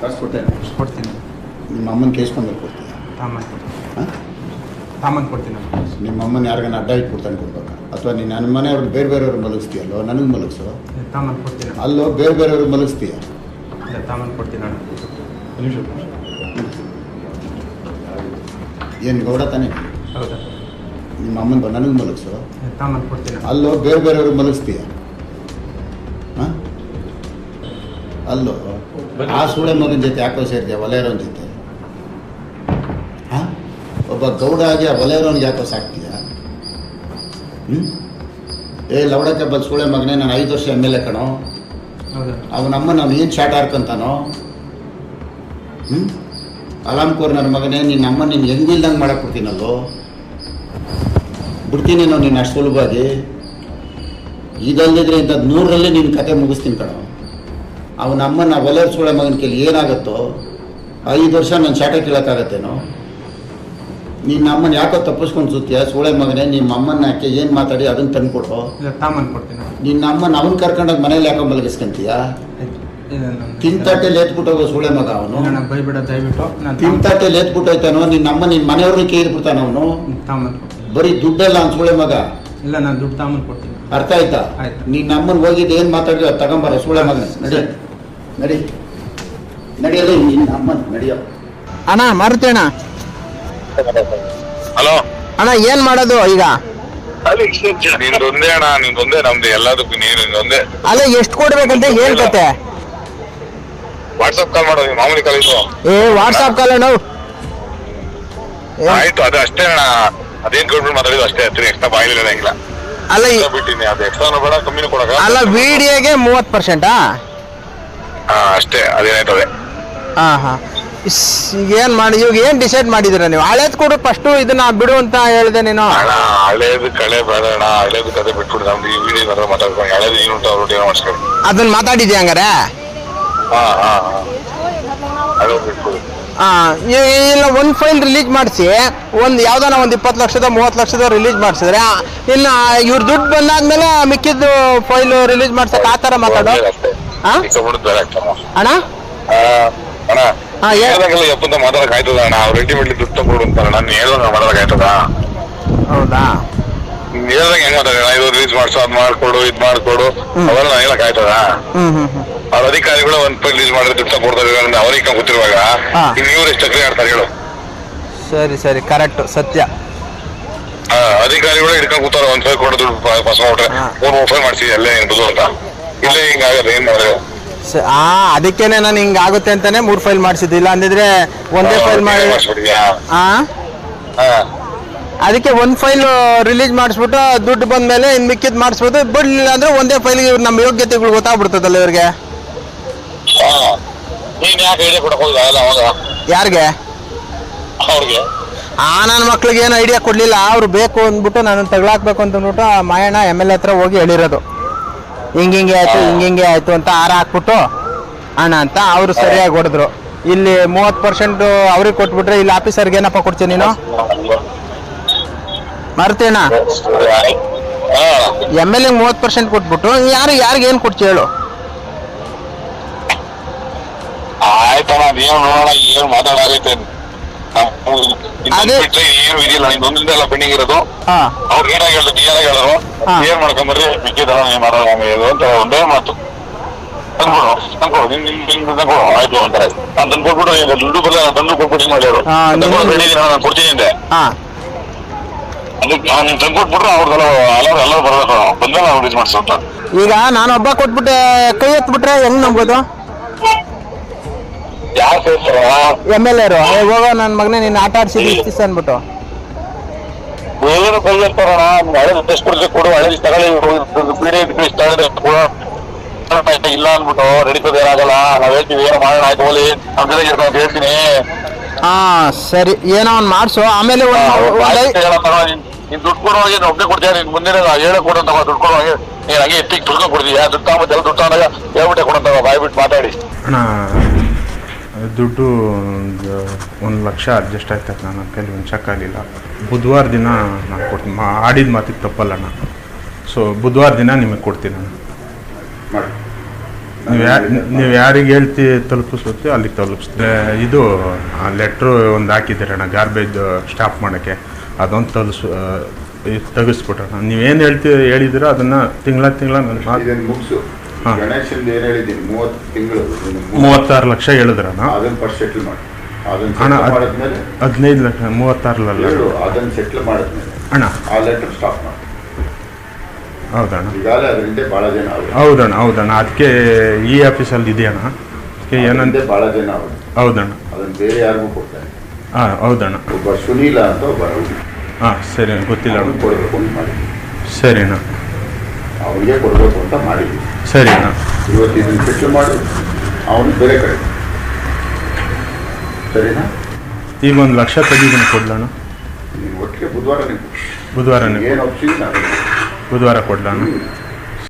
ಕಾಸು ಕೊಡ್ತೇನೆ ಕೊಡ್ತೀನಿ ನಿಮ್ಮ ಅಮ್ಮನ ಕೇಸ್ಕೊಂಡ್ಮೇಲೆ ಕೊಡ್ತೀಯ ತಾಮನ್ ಕೊಡ್ತೀನಿ ಹಾಂ ತಾಮನ್ ಕೊಡ್ತೀನಿ ನಿಮ್ಮ ಅಮ್ಮನ ಯಾರಿಗಾನ ಅಡ್ಡ ಇಟ್ಬಿಡ್ತಾನೆ ಕೊಡ್ಬೇಕು ಅಥವಾ ನೀನು ನನ್ನ ಮನೆಯವ್ರಿಗೆ ಬೇರೆ ಬೇರೆಯವ್ರು ಮಲಗಿಸ್ತೀಯಲ್ಲೋ ನನಗೆ ಮಲಗಿಸೋ ತಾಮನ್ ಕೊಡ್ತೀನಿ ಅಲ್ಲೋ ಬೇರೆ ಬೇರೆಯವ್ರಿಗೆ ಮಲಗಿಸ್ತೀಯ ತಾಮನ್ ಕೊಡ್ತೀನಿ ಏನು ಗೌಡ ತಾನೇ ಹೌದಾ ನಿಮ್ಮ ಅಮ್ಮನ ನನಗೆ ಮಲಗಿಸೋ ತಾಮನ್ ಕೊಡ್ತೀನಿ ಅಲ್ಲೋ ಬೇರೆ ಬೇರೆಯವ್ರಿಗೆ ಮಲಗಿಸ್ತೀಯ ಹಾಂ ಅಲ್ಲೋ ಆ ಸೂಳೆ ಮಗನ ಜೊತೆ ಯಾಕೋ ಸೇರಿದೆ? ವಲಯರೋನ್ ಜೊತೆ. ಹಾಂ ಒಬ್ಬ ಗೌಡ ಆಗಿ ಆ ವಲಯರೋನ್ಗೆ ಯಾಕೋ ಸಾಕ್ತೀಯ? ಹ್ಞೂ ಏ ಲವಡಕ್ಕೆ ಬಂದ ಸೂಳೆ ಮಗನೇ ನಾನು ಐದು ವರ್ಷ ಎಂ ಎಲ್ ಎ ಕಣೋ. ಅವನಮ್ಮ ನಾವು ಏನು ಶಾಟ್ ಆಡ್ಕೊಂತಾನೋ ಹ್ಞೂ ಅಲಾಮ್ಕೋರ್ ನನ್ನ ಮಗನೇ ನಿನ್ನ ಅಮ್ಮ ನೀನು ಹೆಂಗಿಲ್ದಂಗೆ ಮಾಡಕ್ಕೆ ಬಿಡ್ತೀನಲ್ಲೋ? ಬಿಡ್ತೀನಿ ನಾವು ನೀನು ಅಷ್ಟು ಸುಲಭವಾಗಿ. ಇದಲ್ಲದಿದ್ರೆ ಇಂಥದ್ದು ನೂರರಲ್ಲಿ ನಿನ್ನ ಕತೆ ಮುಗಿಸ್ತೀನಿ ಕಣೋ. ಅವನ ಅಮ್ಮನ ಸೂಳೆ ಮಗನ ಕೇಳಿ ಏನಾಗುತ್ತೋ ಐದು ವರ್ಷ ನಾನು ಶಾಟ ಕೇಳೋಕ್ಕಾಗತ್ತೇನೋ? ನಿನ್ನ ಅಮ್ಮನ ಯಾಕೋ ತಪ್ಪಿಸ್ಕೊಂಡು ಸುತ್ತೀಯ? ಸೂಳೆ ಮಗನೇ ನಿಮ್ಮ ಅಮ್ಮನ ಯಾಕೆ ಏನು ಮಾತಾಡಿ ಅದನ್ನು ತಾಮನ್ ಕೊಡ್ತೀನಿ ನಿನ್ನ ಅಮ್ಮನ ಅವನ ಕರ್ಕೊಂಡೋಗಿ ಮನೇಲಿ ಯಾಕೋ ಮಲಗಿಸ್ಕೊಂತೀಯ? ತಿಂತಟ್ಟೆಲಿ ಎತ್ಬಿಟ್ಟು ಹೋಗೋ ಸೂಳೆ ಮಗ ಅವನು. ತಿಂತಟ್ಟೆಲಿ ಎತ್ಬಿಟ್ಟು ಹೋಯ್ತಾನೋ ನಿನ್ನ ಅಮ್ಮ ನಿನ್ನ ಮನೆಯವ್ರನ್ನ ಕೇಳ್ಬಿಡ್ತಾನ ಅವನು? ಬರೀ ದುಡ್ಡಲ್ಲ ಅವ್ನು ಸೂಳೆ ಮಗ? ಇಲ್ಲ ನಾನು ದುಡ್ಡು ತಾಮನ್ ಕೊಡ್ತೀನಿ ಅರ್ಥ ಆಯ್ತಾ. ನಿನ್ನ ಅಮ್ಮನ ಹೋಗಿದ್ದು ಏನು ಮಾತಾಡಿದ್ರೆ ತಗೊಂಬಾರ ಸೂಳೆ ಮಗನೇ. ನಡಿ ನಡಿ. ನಡಿಯಲ್ಲ ನಿನ್ನ ಅಮ್ಮನ ನಡಿಯೋ. ಅಣ್ಣ ಮಾರುತಿ ಅಣ್ಣ. ಹಲೋ. ಅಣ್ಣ ಏನ್ ಮಾಡೋದು ಈಗ? ನಿಂದೊಂದೇ ಅಣ್ಣ ನಿಂದೊಂದೇ ನಮ್ದು ಎಲ್ಲದಕ್ಕೂ ನೀನು ನಿಂದೊಂದೇ ಅಲ್ಲ ಎಷ್ಟು ಕೊಡ್ಬೇಕಂತ? ಏನ್ ಕತೆ? ವಾಟ್ಸಪ್ ಕಾಲ್ ಮಾಡೋದು ಮಾಮೂಲಿ ಕಾಲ್ ಇದು ಏ ವಾಟ್ಸಾಪ್ ಕಾಲ್ ಅಣ್ಣ. ಆಯ್ತು ಅದು ಅಷ್ಟೇ ಅಣ್ಣ. ಅದೇನ್ ಕೊಟ್ಬಿಟ್ಟು ಮಾತಾಡಿದ್ದು ಅಷ್ಟೇ ಹತ್ತಿರ ಎಕ್ಸ್ಟ್ರಾ ಬಾಯಿಲಿಲ್ಲ ಇರೋಂಗಿಲ್ಲ ಅಲ್ಲ ಬಿಟ್ಟಿನಿ ಅದು ಎಕ್ಸ್ಟ್ರಾ ಬೇಡ ಕಮ್ಮಿನೂ ಕೊಡಕ ಅಲ್ಲ ವಿಡಿಯೋಗೆ ಮೂವತ್ ಪರ್ಸೆಂಟಾ ಹಾ ಅಷ್ಟೇ ಅದೇನಾಯ್ತದೆ? ಹಾ ಹಾ ಇಸ್, ಏನ್ ಮಾಡಿ ಇವಾಗ ಏನ್ ಡಿಸೈಡ್ ಮಾಡಿದಿರ ನೀವು? ಹಳೇದ್ ಕೊಡು ಫಸ್ಟ್ ಇದನ್ನ ಬಿಡು ಅಂತ ಹೇಳಿದೆ ನೀನು. ಅಣ್ಣ ಹಳೇದು ಕಳೆ ಬೇಡ ಅಣ್ಣ. ಹಳೇದು ಕತೆ ಬಿಟ್ಬಿಡು. ನಮ್ದು ಈ ವಿಡಿಯೋ ಮಾತ್ರ ಮಾತಾಡ್ಕೊಂಡು. ಹಳೇದು ಏನು ಉಂಟು ಅವ್ರು ಏನೋ ಮಾಡಿಸ್ಕೊಂಡು ಅದನ್ನ ಮಾತಾಡಿದ್ಯಾ ಹಂಗಾರೆ? ಹಾ ಹಾ ಹಾ. ಹಳೇದು ಬಿಟ್ಬಿಡು. ಹಾ ಇಲ್ಲ ಒಂದ್ ಫೈಲ್ ರಿಲೀಸ್ ಮಾಡಿಸಿ. ಒಂದ್ ಯಾವ್ದಾನ ಒಂದ್ ಇಪ್ಪತ್ತು ಲಕ್ಷದ ಮೂವತ್ತು ಲಕ್ಷದ ರಿಲೀಸ್ ಮಾಡಿಸಿದ್ರೆ ಇನ್ನ ಇವ್ರ ದುಡ್ಡು ಬಂದಾದ್ಮೇಲೆ ಮಿಕ್ಕಿದ್ದು ಫೈಲ್ ರಿಲೀಸ್ ಮಾಡ್ಸಕ್ ಆ ತರ ಮಾತಾಡೋ. ಅಷ್ಟೇ. ಅಣ್ಣ? ಹೇಳ್ದಂಗೆಲ್ಲ ಎಪ್ಪಂತ ಮಾತಾಡಕ್ ಆಯ್ತದ? ಅಣ್ಣ ಅವ್ರು ರೆಡಿಮೇಡ್ಲಿ ದುಡ್ಡು ತಗೊಂಡು ಅಂತಾರ ನಾನು ಹೇಳ್ದಂಗ ಮಾತಾಡಕ್ ಆಯ್ತದ? ಹೌದಾ? ಹೇಳ್ದಂಗೆ ಹೆಂಗ್ ಮಾತಾಡ ಇದು ರಿಲೀಸ್ ಮಾಡ್ಸು ಅದ್ ಮಾಡ್ಕೊಡು ಇದ್ ಮಾಡ್ಕೊಡು. ಅವೆಲ್ಲ ನಾನು ಹೇಳಕ್ ಆಯ್ತದ? ಹ್ಮ್ ಹ್ಮ್ ಹ್ಮ್. ಅವ್ರ ಅಧಿಕಾರಿಗಳು ಒಂದ್ ರಿಲೀಸ್ ಮಾಡಿದ್ರೆ ದುಡ್ಡು ಅವ್ರಿಗೆ ಗೊತ್ತಿರುವಾಗ? ಇವ್ರು ಎಷ್ಟು ಚಕ್ರಿ ಆಡ್ತಾರೆ ಹೇಳು. ಸರಿ ಸರಿ. ಕರೆಕ್ಟ್ ಸತ್ಯ. ಆ, ಅಧಿಕಾರಿಗಳು ಹಿಡ್ಕೊಂಡ್ ಕೂತಾರ. ಒಂದ್ ಕೊಡೋದು ಕೊಡು ದುಡ್ಡು ಪಾಸ್ ಮಾಡ್ಬಿಟ್ರೆ. ಮೂರ್ ಮಾಡ್ಸಿ ಏನ್ ಅಂತ ಇಲ್ಲೇ ಹಿಂಗ ಆಗಲ್ಲ ಏನ್ ಮಾಡಿದ್ರೆ ಸ- ಆ ಅದಕ್ಕೇನೆ ನಾನು ಹಿಂಗಾಗುತ್ತೆ ಅಂತಾನೆ ಮೂರ್ ಫೈಲ್ ಮಾಡಿಸಿದ್ದು. ಇಲ್ಲ ಅಂದಿದ್ರೆ ಒಂದೇ ಫೈಲ್ ಮಾಡಿ ಆ? ಹಾ. ಅದಕ್ಕೆ ಒಂದ್ ಫೈಲ್ ರಿಲೀಸ್ ಮಾಡಿಸ್ಬಿಟ್ಟು ದುಡ್ಡು ಬಂದ್ಮೇಲೆ ಇನ್ ಮಿಕ್ಕಿದ್ ಮಾಡಿಸ್ಬೋದು ಬಿಡ್ಲಿಲ್ಲ ಅಂದ್ರೆ ಒಂದೇ ಫೈಲ್ ನಮ್ಮ ಯೋಗ್ಯತೆಗಳು ಗೊತ್ತಾಗ್ಬಿಡ್ತದಲ್ಲ ಇವ್ರಿಗೆ. ಯಾರಿಗೆ? ಅವ್ರಿಗೆ. ಆ ನನ್ನ ಮಕ್ಳಿಗೆ ಏನು ಐಡಿಯಾ ಕೊಡ್ಲಿಲ್ಲ. ಅವ್ರು ಬೇಕು ಅಂದ್ಬಿಟ್ಟು ನಾನು ತಗೊಳಾಕ್ಬೇಕು ಅಂತ ಅಂದ್ಬಿಟ್ಟು ಆ ಮಾಯಣ್ಣ ಎಂ ಎಲ್ ಎ ಹತ್ರ ಹೋಗಿ ಹೇಳಿರೋದು. ಹಿಂಗ್ ಹಿಂಗೆ ಆಯ್ತು ಹಿಂಗಿಂಗೆ ಆಯ್ತು ಅಂತ ಆರ ಹಾಕ್ಬಿಟ್ಟು ಅಣ್ಣ ಅಂತ ಅವರು ಸರಿಯಾಗಿ ಹೊಡೆದ್ರು. ಇಲ್ಲಿ ಮೂವತ್ ಪರ್ಸೆಂಟ್ ಅವ್ರಿಗೆ ಕೊಟ್ಬಿಟ್ರೆ ಇಲ್ಲಿ ಆಫೀಸರ್ಗೆ ಏನಪ್ಪ ಕೊಡ್ತೀನಿ ನೀನು? ಮರ್ತೇನ? ಎಂ ಎಲ್ ಎ ಮೂವತ್ ಪರ್ಸೆಂಟ್ ಕೊಟ್ಬಿಟ್ಟು ಯಾರು ಯಾರಿಗೆ ಏನು ಕೊಡ್ತಿ ಹೇಳು? ಆಯ್ತಣ್ಣ ನೀವು ನೋಡೋಣ ಏನ್ ಮಾತಾಡಾಗೈತೆ ಅದೇ- ಬಿಟ್ರೆ ಏನು ಇದಿಲ್ಲ ಎಲ್ಲ ಪೆಂಡಿಂಗ್ ಇರೋದು. ಅವ್ರು ಏನಾಗ ಹೇಳಿದ್ರು. ಏನ್ ಮಾಡ್ಕೊಂಬರ್ರಿ ಮಿಕ್ಕಿದಲ್ಲ ನೀವು ಮಾಡೋಣ ಇದು ಅಂತ ಒಂದೇ ಮಾತು. ತಂದ್ಕೊಡು ತಂದ್ಕೊಡು. ನಿಮ್ ನಿಮ್ ನಿಮ್ ತಂದ್ಕೊಡು. ಆಯ್ತು ನಾನು ತಂದ್ಕೊಟ್ಬಿಟ್ಟು ಈಗ ದುಡ್ಡು ಬರಲ್ಲ ನಾನು ತಂದು ಕೊಟ್ಬಿಟ್ಟು ಹಾ, ನೀವು- ತಂದ್ಕೊಡು ready ನಾನು ಕೊಡ್ತೀನಿ ಅಂದೆ. ಹಾ. ಅದಕ್ಕೆ ನಾನು ಅವ್ರದ್ದೆಲ್ಲ ಎಲ್ಲರೂ ಎಲ್ಲರೂ ಬರಬೇಕು. ಅವ್ರು ಮಾಡ್ಸು ಅಂತ. ಈಗ ನಾನು ಒಬ್ಬ ಕೊಟ್ಬಿಟ್ಟೆ ಕೈ ಎತ್ಬಿಟ್ರೆ ಹೆಂಗ್ ನಂಬೋದು? ಯಾರು ಸೇರ್ತಾರ? ಎಂ ಎಲ್ ಎರು ಹೋಗೋ ನನ್ನ ಮಗನೇ ನೀನ್ ಆಟ ಆಡ್ಸಿದ್ದು ಅನ್ಬಿಟ್ಟು ಅಂದ್ಬಿಟ್ಟು. ಏನು ಕೈ ಇರ್ತಾರಣ ಹಳೆ ಟೆಸ್ಟ್ ಕೊಡು ಹಳೆ ತಗೊಳ್ಳಿ ಪೀಡೆ ಇಷ್ಟ ಕೊಡು. ಇಲ್ಲ ಅಂದ್ಬಿಟ್ಟು ನಡೀತದೆ ಏನಾಗಲ್ಲ ನಾವ್ ಹೇಳ್ತೀವಿ ಏನೋ ಮಾಡೋಣ ಆಯ್ತು ಹೋಲಿ ನಮ್ ಜೊತೆಗೆ ಇರ್ತಾನೆ ಅಂತ ಹೇಳ್ತೀನಿ. ಹಾ ಸರಿ ಏನೋ ಒಂದ್ ಮಾಡಿಸು ಆಮೇಲೆ ನೀನ್- ದುಡ್ಡು ಕೊಡುವಾಗ ಹಾಗೆ ಒಬ್ಬನೇ ಕೊಡ್ತೀಯ ನೀನ್ ಮುಂದೆ ಹೇಳ ಕೊಡು ತಗೋ ದುಡ್ಡು ಕೊಡುವಾಗ ನೀನ್ ಹಂಗೆ ಎತ್ತಿಗೆ ತುಳ್ಕೊಂಡ್ ಕೊಡ್ತೀಯ ದುಡ್ಡು ತಗೊಂಡ್ ದುಡ್ಡು ತಗೊಂಡಾಗ ಹೇಳ್ಬಿಟ್ಟೆ ಕೊಡಂತ ಬಾಯ್ಬಿಟ್ಟು ಮಾತಾಡಿ. ದುಡ್ಡು ಒಂದು ಒಂದು ಲಕ್ಷ ಅಡ್ಜಸ್ಟ್ ಆಯ್ತದೆ ನನ್ನ ಕೈಲಿ ಒಂದು ಚೆಕ್ ಆಗಲಿಲ್ಲ. ಬುಧವಾರ ದಿನ ನಾನು ಕೊಡ್ತೀನಿ. ಮಾ ಆಡಿದ ಮಾತಿಗೆ ತಪ್ಪಲ್ಲ ನಾನು. ಸೊ ಬುಧವಾರ ದಿನ ನಿಮಗೆ ಕೊಡ್ತೀನಿ ನಾನು. ನೀವು ಯಾ ನೀವು ಯಾರಿಗೆ ಹೇಳ್ತಿ ತಲುಪಿಸುತ್ತೆ ಅಲ್ಲಿಗೆ ತಲುಪಿಸ್ತೀನಿ. ಇದು ಆ ಲೆಟ್ರು ಒಂದು ಹಾಕಿದ್ದೀರಣ್ಣ ಗಾರ್ಬೇಜ್ ಸ್ಟಾಪ್ ಮಾಡೋಕ್ಕೆ. ಅದೊಂದು ತಲುಸು ತೆಗಿಸ್ಬಿಟ್ರಣ ನೀವೇನು ಹೇಳ್ತೀವಿ ಹೇಳಿದಿರೋ ಅದನ್ನು ತಿಂಗಳ ತಿಂಗಳ ನಾನು ಮುಗಿಸು. ಗಣೇಶನ್ ಏನ್ ಹೇಳಿದ್ದೀನಿ? ಮೂವತ್ತು ತಿಂಗಳು ಮೂವತ್ತಾರು ಲಕ್ಷ ಹೇಳಿದ್ರ ಅದನ್ನ ಫಸ್ಟ್ ಸೆಟ್ಲ್ ಮಾಡಿ. ಅದನ್ನ ಹಣ ಮಾಡಿದ್ಮೇಲೆ ಹದಿನೈದು ಲಕ್ಷ ಮೂವತ್ತಾರು ಹೇಳು ಅದನ್ನ ಸೆಟ್ಲ್ ಮಾಡಿದ್ಮೇಲೆ ಅಣ್ಣ. ಆ ಲೆಟರ್ ಸ್ಟಾಪ್ ಮಾಡಿ. ಹೌದಣ್ಣ. ಈಗಾಗಲೇ ಅದರಿಂದ ಭಾಳ ಜನ ಅವರು. ಹೌದಣ್ಣ ಹೌದಣ್ಣ. ಅದಕ್ಕೆ ಈ ಆಫೀಸಲ್ಲಿ ಇದೆಯಣ್ಣ ಅದಕ್ಕೆ ಏನಂತೆ ಭಾಳ ಜನ ಅವರು. ಹೌದಣ್ಣ. ಅದನ್ನ ಬೇರೆ ಯಾರಿಗೂ ಕೊಡ್ತಾರೆ. ಹಾಂ ಹೌದಣ್ಣ. ಒಬ್ಬ ಸುನೀಲ ಅಂತ ಒಬ್ಬ ರೌಡಿ. ಹಾಂ ಸರಿ ಗೊತ್ತಿಲ್ಲ ಅಣ್ಣ. ಕೊಡಬೇಕು ಅಂತ ಮಾಡಿ. ಸರಿ ಅಣ್ಣ. ಅವನಿಗೆ ಕೊಡಬೇಕು ಅಂತ ಮಾಡಿದ್ವಿ. ಸರಿ. ಇವತ್ತು ಇದನ್ನು ಬಿಟ್ಟು ಮಾಡು. ಅವನು ಬೇರೆ ಕಡೆ. ಸರಿನಾ? ಈಗ ಒಂದು ಲಕ್ಷ ತೆಗಿದ್ದೀನಿ ಕೊಡ್ಲಣ ಒಟ್ಟಿಗೆ ಬುಧವಾರ ನೀವು ಬುಧವಾರನೇ ಏನು ನಾನು ಬುಧವಾರ ಕೊಡ್ಲಣ್ಣ. ಹ್ಮ್.